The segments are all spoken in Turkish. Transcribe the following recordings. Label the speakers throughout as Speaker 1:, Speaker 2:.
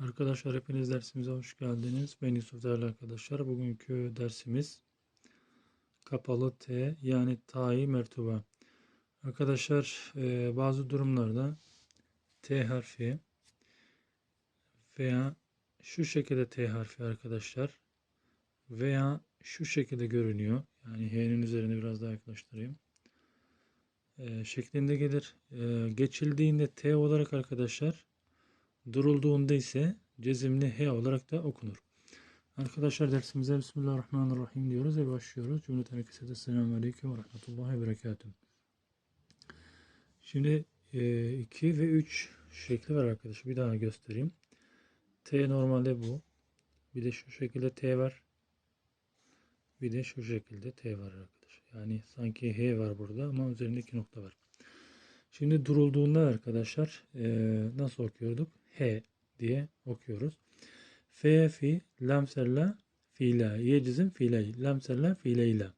Speaker 1: Arkadaşlar hepiniz dersimize hoş geldiniz. Ben Yusuf değerli arkadaşlar. Bugünkü dersimiz kapalı T yani tayi mertuba. Arkadaşlar e, bazı durumlarda T harfi veya şu şekilde T harfi arkadaşlar veya şu şekilde görünüyor. Yani H'nin üzerine biraz daha yaklaştırayım. E, şeklinde gelir. E, geçildiğinde T olarak arkadaşlar Durulduğunda ise cezimli H olarak da okunur. Arkadaşlar dersimize Bismillahirrahmanirrahim diyoruz ve başlıyoruz. Cümleten herkese Selamun Aleyküm ve Rahmetullahi ve Berekatuhu. Şimdi 2 e, ve 3 şekli var arkadaşlar. Bir daha göstereyim. T normalde bu. Bir de şu şekilde T var. Bir de şu şekilde T var arkadaşlar. Yani sanki H var burada ama üzerinde iki nokta var. Şimdi durulduğunda arkadaşlar e, nasıl okuyorduk? H diye okuyoruz. F fi lam serla fiila. Ye cizim fiiley. Lam serla fiileyla.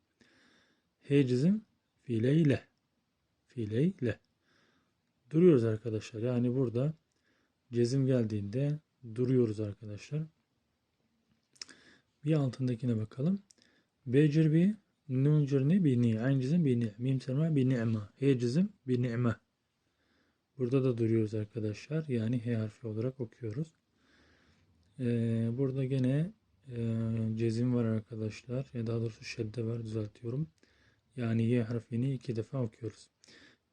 Speaker 1: H cizim fiileyle. Fiileyle. Duruyoruz arkadaşlar. Yani burada cezim geldiğinde duruyoruz arkadaşlar. Bir altındakine bakalım. Becir bi nun cirni bi ni. Ayn cizim bi ni. Mim bi ni'ma. He cizim bi ni'ma. Burada da duruyoruz arkadaşlar. Yani H harfi olarak okuyoruz. Ee, burada gene e, cezim var arkadaşlar. Ya daha doğrusu şedde var düzeltiyorum. Yani Y harfini iki defa okuyoruz.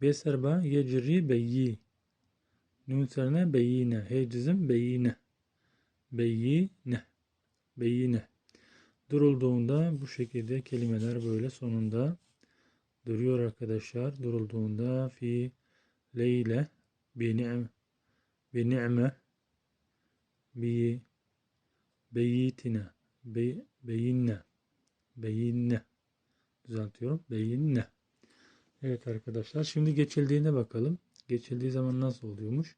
Speaker 1: B serba yecri beyyi. Nun serine beyine. H cizim beyine. Beyine. Beyine. Durulduğunda bu şekilde kelimeler böyle sonunda duruyor arkadaşlar. Durulduğunda fi leyle bi ni'me bi ni'me bi beyitine be, beyinne beyinne düzeltiyorum. Beyinne. Evet arkadaşlar şimdi geçildiğine bakalım. Geçildiği zaman nasıl oluyormuş?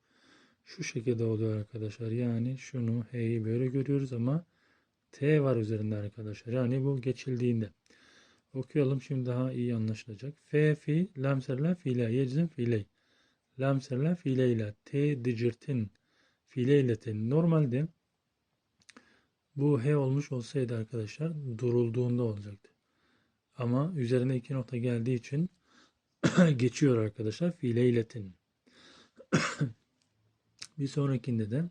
Speaker 1: Şu şekilde oluyor arkadaşlar. Yani şunu H'yi böyle görüyoruz ama T var üzerinde arkadaşlar. Yani bu geçildiğinde. Okuyalım şimdi daha iyi anlaşılacak. F fi lamserler file yeczin filey lamserle fiileyle t dicirtin. Fiileyletin normalde bu h olmuş olsaydı arkadaşlar durulduğunda olacaktı. Ama üzerine iki nokta geldiği için geçiyor arkadaşlar. Fiileyletin. bir sonrakinde de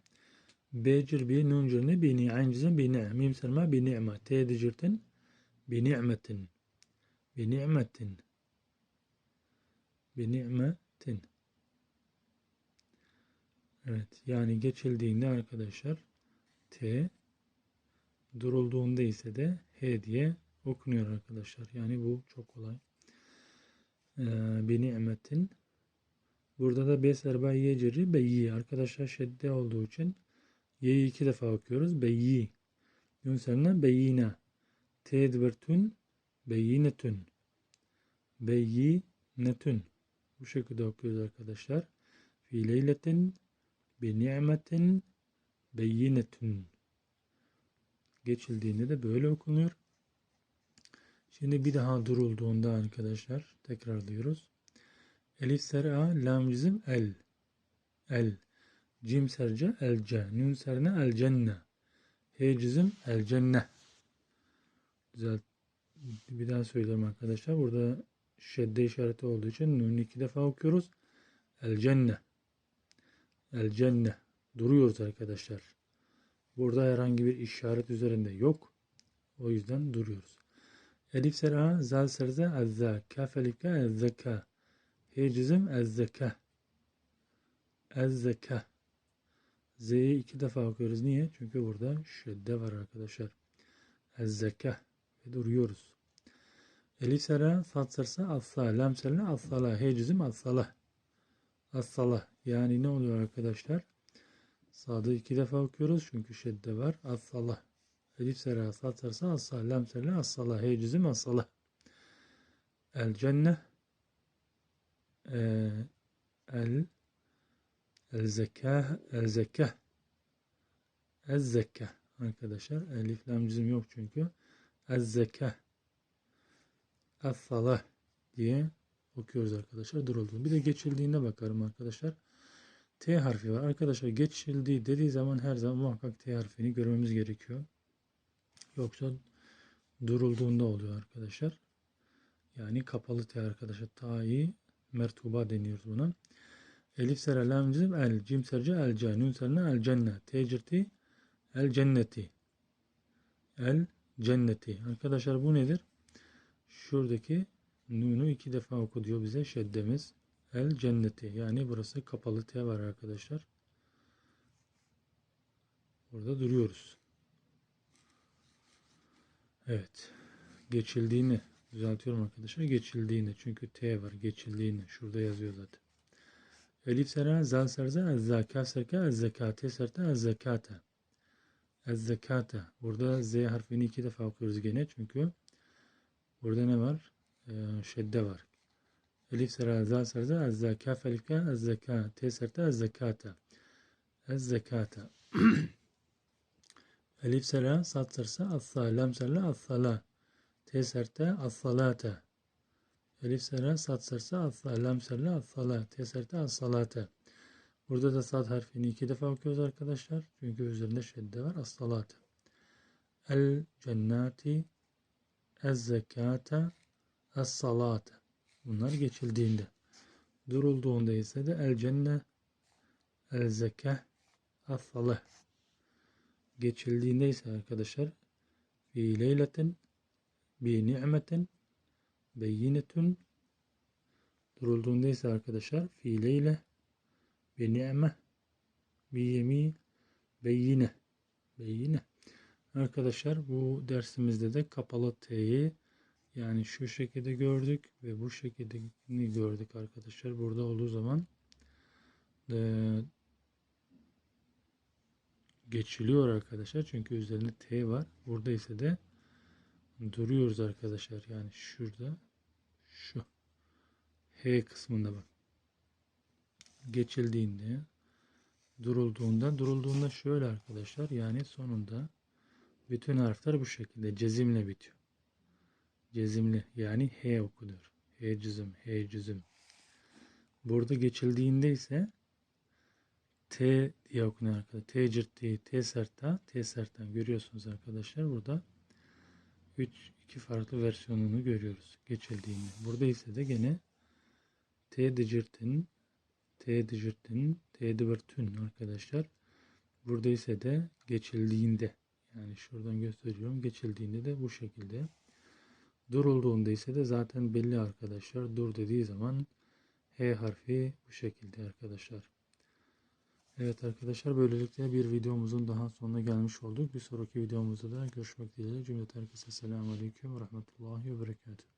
Speaker 1: becir bi nuncirni bi ni'ancizin bi ni'm mim serma bi ni'ma. T dicirtin bi ni'metin. Bi ni'metin. Bi ni'metin Evet yani geçildiğinde arkadaşlar T durulduğunda ise de H diye okunuyor arkadaşlar. Yani bu çok kolay. Ee, beni emetin Burada da B serba yeceri beyi. Arkadaşlar şedde olduğu için Y'yi iki defa okuyoruz. Beyi. Yun serine beyine. Tedbirtün beyinetün. Beyinetün. Bu şekilde okuyoruz arkadaşlar. Fiileyletin bir nimetin beyinetün geçildiğinde de böyle okunuyor. Şimdi bir daha durulduğunda arkadaşlar tekrarlıyoruz. Elif ser'a lam cizim el. El. Cim serce elce. Nun serne el cenne. He cizim el cenne. Güzel. Bir daha söyleyeyim arkadaşlar. Burada şedde işareti olduğu için nun iki defa okuyoruz. El cenne. El cenne. Duruyoruz arkadaşlar. Burada herhangi bir işaret üzerinde yok. O yüzden duruyoruz. Elif sera zal serze ezza. Kaf elifka ezzeka. Hecizim ezzeka. Ezzeka. Z'yi iki defa okuyoruz. Niye? Çünkü burada şedde var arkadaşlar. Ezzeka. Ve duruyoruz. Elif sera sat serse assa. Lam serle assala. Hecizim assala. As-salah. Yani ne oluyor arkadaşlar? Sa'da iki defa okuyoruz çünkü şedde var. As-salah. Elif sera satarsa as-salah. Lam sera as-salah. Hecizim as-salah. El cenne ee, el el zekah el zekah el zekah arkadaşlar elif lam cizim yok çünkü el zekah as-salah diye okuyoruz arkadaşlar durulduğunu. Bir de geçildiğine bakarım arkadaşlar. T harfi var. Arkadaşlar geçildi dediği zaman her zaman muhakkak T harfini görmemiz gerekiyor. Yoksa durulduğunda oluyor arkadaşlar. Yani kapalı T arkadaşlar. Ta'yı mertuba deniyoruz buna. Elif sera lam cim el cim serce el ca nun serna el cenne T cirti el cenneti el cenneti. Arkadaşlar bu nedir? Şuradaki nunu iki defa oku diyor bize şeddemiz. El cenneti. Yani burası kapalı T var arkadaşlar. Burada duruyoruz. Evet. Geçildiğini düzeltiyorum arkadaşlar. Geçildiğini. Çünkü T var. Geçildiğini. Şurada yazıyor zaten. Elif sera zal serza ez zaka serka zekate serta ez zekate. Ez zekate. Burada Z harfini iki defa okuyoruz gene. Çünkü burada ne var? Ee, şedde var. Elif sera zal serza ez zaka felika ez zeka te serta ez zekate. Ez zekate. Elif sera sat sersa as lam serla as sala. Te serta as salate. Elif sera sat sersa as lam serla as sala. Te serta as. Burada da sad harfini iki defa okuyoruz arkadaşlar. Çünkü üzerinde şedde var. As salate. El cennati ez zekate es salate. Bunlar geçildiğinde. Durulduğunda ise de el cenne el zeke es salah. Geçildiğinde ise arkadaşlar fi leyletin bi ni'metin beyinetun durulduğunda ise arkadaşlar fi leyle bi ni'me bi yemi beyine beyine arkadaşlar bu dersimizde de kapalı T'yi yani şu şekilde gördük ve bu şekilde gördük arkadaşlar. Burada olduğu zaman e, geçiliyor arkadaşlar. Çünkü üzerinde T var. Burada ise de duruyoruz arkadaşlar. Yani şurada şu H kısmında bak. Geçildiğinde durulduğunda durulduğunda şöyle arkadaşlar. Yani sonunda bütün harfler bu şekilde. Cezimle bitiyor. Cezimli yani H okunuyor. H cizim, H cizim. Burada geçildiğinde ise T diye okunuyor arkadaşlar. T cirti, T serta, T sertten görüyorsunuz arkadaşlar burada. 3 iki farklı versiyonunu görüyoruz geçildiğinde. Burada ise de gene T dicirtin, T dicirtin, T dibirtün arkadaşlar. Burada ise de geçildiğinde yani şuradan gösteriyorum. Geçildiğinde de bu şekilde. Durulduğunda ise de zaten belli arkadaşlar. Dur dediği zaman H harfi bu şekilde arkadaşlar. Evet arkadaşlar böylelikle bir videomuzun daha sonuna gelmiş olduk. Bir sonraki videomuzda da görüşmek dileğiyle. Cümleten herkese selamun aleyküm ve rahmetullahi ve berekatuhu.